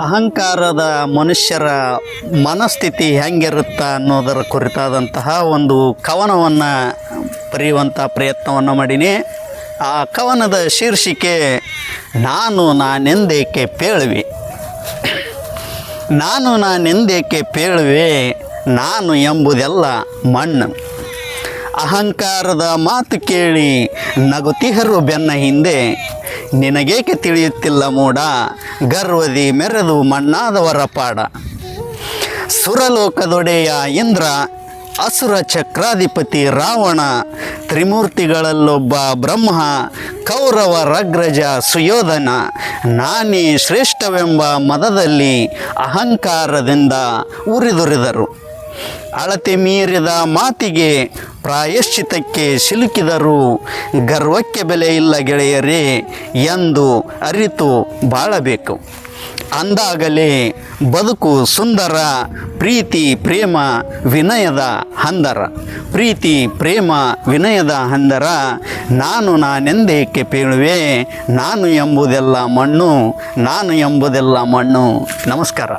ಅಹಂಕಾರದ ಮನುಷ್ಯರ ಮನಸ್ಥಿತಿ ಹೆಂಗಿರುತ್ತ ಅನ್ನೋದರ ಕುರಿತಾದಂತಹ ಒಂದು ಕವನವನ್ನು ಬರೆಯುವಂಥ ಪ್ರಯತ್ನವನ್ನು ಮಾಡೀನಿ. ಆ ಕವನದ ಶೀರ್ಷಿಕೆ, ನಾನು ನಾನೆಂದೇಕೆ ಪೇಳುವೆ? ನಾನು ನಾನೆಂದೇಕೆ ಪೇಳುವೆ? ನಾನು ಎಂಬುದೆಲ್ಲ ಮಣ್ಣು. ಅಹಂಕಾರದ ಮಾತು ಕೇಳಿ ನಗುತಿಹರು ಬೆನ್ನ ಹಿಂದೆ ನಿನಗೇಕೆ ತಿಳಿಯುತ್ತಿಲ್ಲ ಮೂಡ? ಗರ್ವದಿ ಮೆರೆದು ಮಣ್ಣಾದವರ ಪಾಡ. ಸುರಲೋಕದೊಡೆಯ ಇಂದ್ರ, ಅಸುರ ಚಕ್ರಾಧಿಪತಿ ರಾವಣ, ತ್ರಿಮೂರ್ತಿಗಳಲ್ಲೊಬ್ಬ ಬ್ರಹ್ಮ, ಕೌರವ ರಗ್ರಜ ಸುಯೋಧನ, ನಾನೇ ಶ್ರೇಷ್ಠವೆಂಬ ಮದದಲ್ಲಿ ಅಹಂಕಾರದಿಂದ ಉರಿದುರಿದರು. ಅಳತೆ ಮೀರಿದ ಮಾತಿಗೆ ಪ್ರಾಯಶ್ಚಿತಕ್ಕೆ ಸಿಲುಕಿದರು. ಗರ್ವಕ್ಕೆ ಬೆಲೆ ಇಲ್ಲ ಗೆಳೆಯರೇ ಎಂದು ಅರಿತು ಬಾಳಬೇಕು. ಅಂದಾಗಲೇ ಬದುಕು ಸುಂದರ, ಪ್ರೀತಿ ಪ್ರೇಮ ವಿನಯದ ಹಂದರ. ಪ್ರೀತಿ ಪ್ರೇಮ ವಿನಯದ ಹಂದರ, ನಾನು ನಾನೆಂದೇಕೆ ಪೇಳುವೆ? ನಾನು ಎಂಬುದೆಲ್ಲ ಮಣ್ಣು, ನಾನು ಎಂಬುದೆಲ್ಲ ಮಣ್ಣು. ನಮಸ್ಕಾರ.